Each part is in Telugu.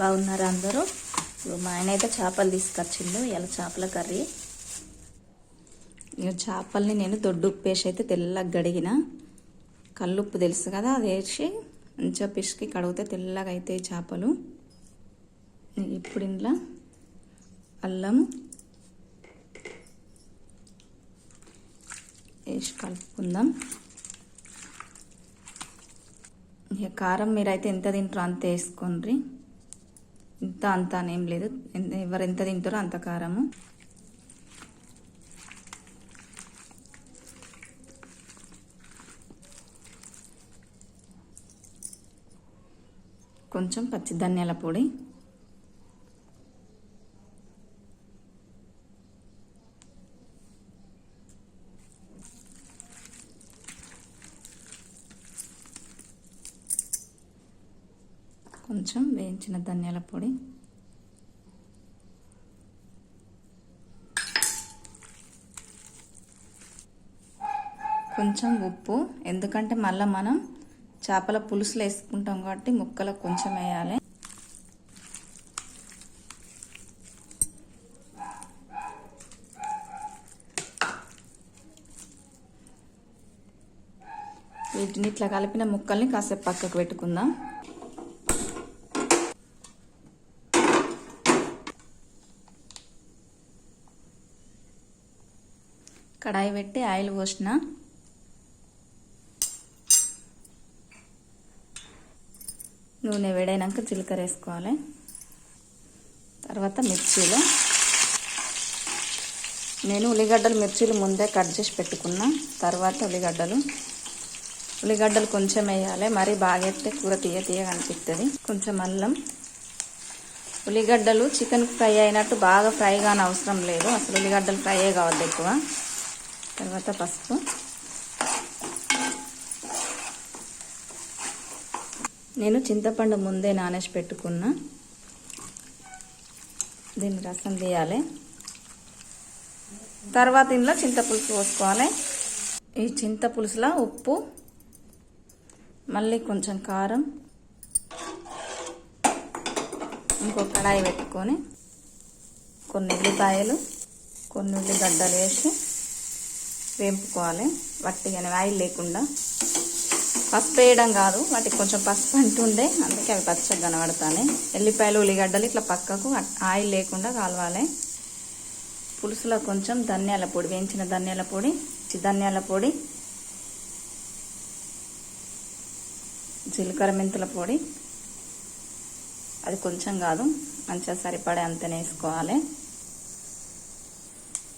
బాగున్నారా అందరూ? ఇప్పుడు మా ఆయన అయితే చేపలు తీసుకొచ్చిండు ఇలా చేపల కర్రీ. ఇక చేపల్ని నేను దొడ్డు ఉప్పు వేసి అయితే తెల్లగా గడిగిన. కల్లుప్పు తెలుసు కదా అది వేసి మంచిగా పిసికి కడిగితే తెల్లగా అవుతాయి చేపలు. ఇప్పుడు ఇంట్లో అల్లం వేసి కలుపుకుందాం. ఇక కారం మీరైతే ఎంత తింటారో అంత వేసుకోండి. ఇంత అంత అనేం లేదు. ఎవరు ఎంత తింటారో అంత కారము. కొంచెం పచ్చి ధనియాల పొడి. కొంచెం వేయించిన ధనియాల పొడి. కొంచెం ఉప్పు ఎందుకంటే మళ్ళీ మనం చేపల పులుసులు వేసుకుంటాం కాబట్టి ముక్కలకు కొంచెం వేయాలి. వీటిని ఇట్లా కలిపిన ముక్కల్ని కాసేపు పక్కకు పెట్టుకుందాం. కడాయి పెట్టి ఆయిల్ పోసిన. నూనె వేడైనాక జీలకర్ర వేసుకోవాలి. తర్వాత మిర్చీలు. నేను ఉల్లిగడ్డలు మిర్చీలు ముందే కట్ చేసి పెట్టుకున్నా. తర్వాత ఉల్లిగడ్డలు. ఉల్లిగడ్డలు కొంచెం వేయాలి. మరీ బాగా వేస్తే కూర తీయ తీయగా అనిపిస్తుంది కొంచెం అల్లం. ఉల్లిగడ్డలు చికెన్ ఫ్రై అయినట్టు బాగా ఫ్రై కాని అవసరం లేదు. అసలు ఉల్లిగడ్డలు ఫ్రై కావద్దు ఎక్కువ. తర్వాత పసుపు. నేను చింతపండు ముందే నానేసి పెట్టుకున్నా. దీన్ని రసం తీయాలి. తర్వాత ఇందులో చింతపులుసు పోసుకోవాలి. ఈ చింతపులుసులో ఉప్పు మళ్ళీ కొంచెం కారం ఇంకో కడాయి పెట్టుకొని కొన్ని ఉల్లిపాయలు కొన్ని ఉల్లిగడ్డలు వేసి వేంపుకోవాలి. వట్టిగానే ఆయిల్ లేకుండా. పసుపు వేయడం కాదు వాటికి కొంచెం పసుపు అంటుండే అందుకే అవి పచ్చగా కనబడతాయి ఎల్లిపాయలు ఉల్లిగడ్డలు ఇట్లా పక్కకు ఆయిల్ లేకుండా కాలవాలి. పులుసులో కొంచెం ధనియాల పొడి వేయించిన ధనియాల పొడి చి- ధనియాల పొడి జీలకర్ర మెంతుల పొడి. అది కొంచెం కాదు మంచిగా సరిపడే అంతనే వేసుకోవాలి.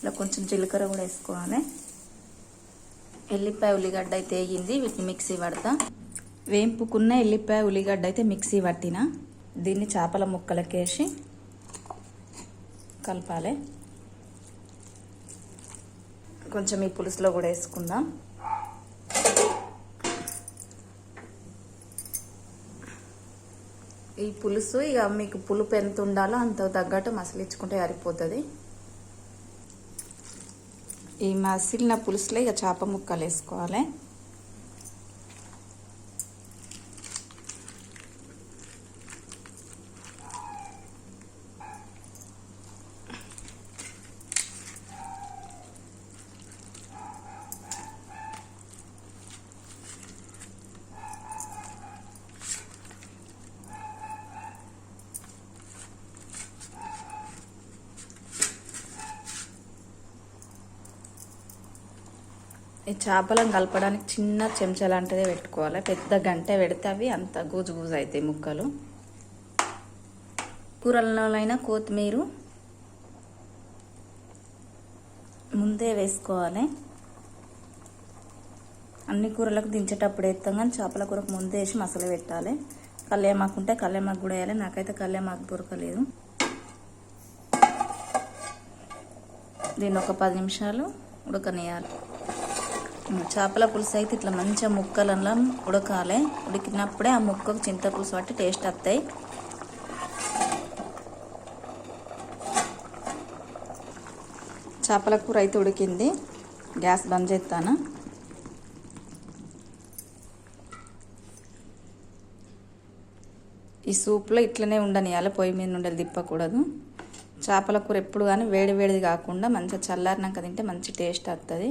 ఇలా కొంచెం జీలకర్ర కూడా వేసుకోవాలి. ఎల్లిపాయ ఉల్లిగడ్డ అయితే వేగింది వీటిని మిక్సీ పడతా. వేంపుకున్న ఎల్లిపాయ ఉల్లిగడ్డ అయితే మిక్సీ పట్టిన. దీన్ని చేపల ముక్కలకేసి కలపాలి. కొంచెం ఈ పులుసులో కూడా వేసుకుందాం. ఈ పులుసు ఇక మీకు పులుపు ఎంత ఉండాలో అంత తగ్గట్టు మసలించుకుంటే సరిపోతుంది. ఈ మసిలిన పులుసులో ఇక చేప ముక్కలు వేసుకోవాలి. ఈ చేపలను కలపడానికి చిన్న చెంచా లాంటిదే పెట్టుకోవాలి. పెద్ద గంట పెడితే అవి అంత గూజు గూజు అవుతాయి ముక్కలు. కూరలలోనైనా కొత్తిమీర ముందే వేసుకోవాలి. అన్ని కూరలకు దించేటప్పుడు వేస్తాం కానీ చేపల కూరకు ముందే వేసి మసాలా పెట్టాలి. కళ్యామాకు ఉంటే కళ్యామాకు కూడా వేయాలి. నాకైతే కళ్యామాకు దొరకలేదు. దీన్ని ఒక పది నిమిషాలు ఉడకనియాలి. చేపల పులుసు అయితే ఇట్లా మంచిగా ముక్కలలో ఉడకాలి. ఉడికినప్పుడే ఆ ముక్కకు చింత పులుసు పట్టి టేస్ట్ వస్తాయి. చేపల కూర అయితే ఉడికింది. గ్యాస్ బంద్ చేస్తాను. ఈ ఈ సూప్లో ఇట్లనే ఉండనియాలి. పొయ్యి మీద నుండి తిప్పకూడదు. చేపల కూర ఎప్పుడు కానీ వేడి వేడిది కాకుండా మంచిగా చల్లారినాక తింటే మంచి టేస్ట్ వస్తుంది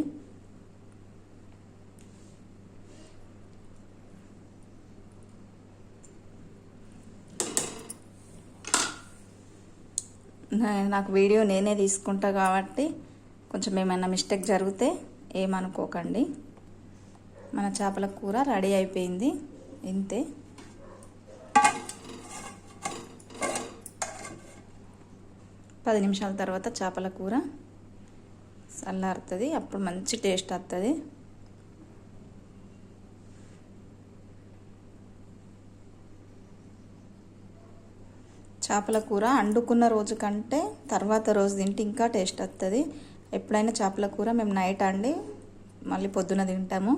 నాకు వీడియో నేనే తీసుకుంటా కాబట్టి కొంచెం ఏమైనా మిస్టేక్ జరిగితే ఏమనుకోకండి. మన చేపల కూర రెడీ అయిపోయింది. ఇంతే. పది నిమిషాల తర్వాత చేపల కూర చల్లారుతుంది. అప్పుడు మంచి టేస్ట్ వస్తుంది చేపల కూర వండుకున్న రోజు కంటే తర్వాత రోజు తింటే ఇంకా టేస్ట్ వస్తుంది ఎప్పుడైనా చేపల కూర మేము నైట్ అండి మళ్ళీ పొద్దున తింటాము.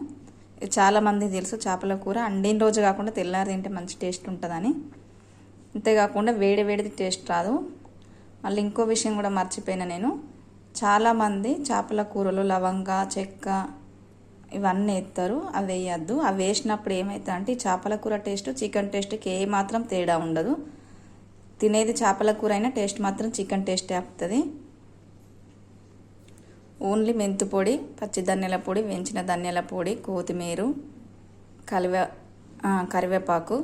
చాలామంది తెలుసు చేపల కూర అండిన రోజు కాకుండా తెల్లారి తింటే మంచి టేస్ట్ ఉంటుందని. అంతేకాకుండా వేడి వేడిది టేస్ట్ రాదు. మళ్ళీ ఇంకో విషయం కూడా మర్చిపోయినా నేను. చాలామంది చేపల కూరలో లవంగ చెక్క ఇవన్నీ వేస్తారు అవి వేయద్దు. అవి వేసినప్పుడు ఏమవుతుంది అంటే చేపల కూర టేస్ట్ చికెన్ టేస్ట్కి ఏ మాత్రం తేడా ఉండదు. తినేది చేపల కూర అయినా టేస్ట్ మాత్రం చికెన్ టేస్టే వస్తుంది ఓన్లీ మెంతు పొడి పచ్చి ధనియాల పొడి వేయించిన ధనియాల పొడి కొత్తిమీర కలివే కరివేపాకు.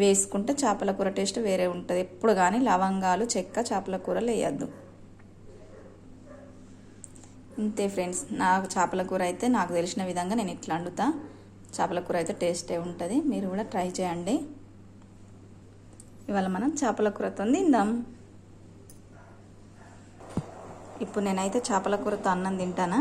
వేసుకుంటే చేపల కూర టేస్ట్ వేరే ఉంటుంది. ఎప్పుడు కానీ లవంగాలు చెక్క చేపల కూరలు వేయద్దు. ఇంతే ఫ్రెండ్స్. నాకు చేపల కూర అయితే నాకు తెలిసిన విధంగా నేను ఇట్లా వండుతా. చేపల కూర అయితే టేస్టే ఉంటుంది. మీరు కూడా ట్రై చేయండి. ఇవాళ మనం చేపల కూరతో తిందాం. ఇప్పుడు నేనైతే చేపల కూరతో అన్నం తింటానా?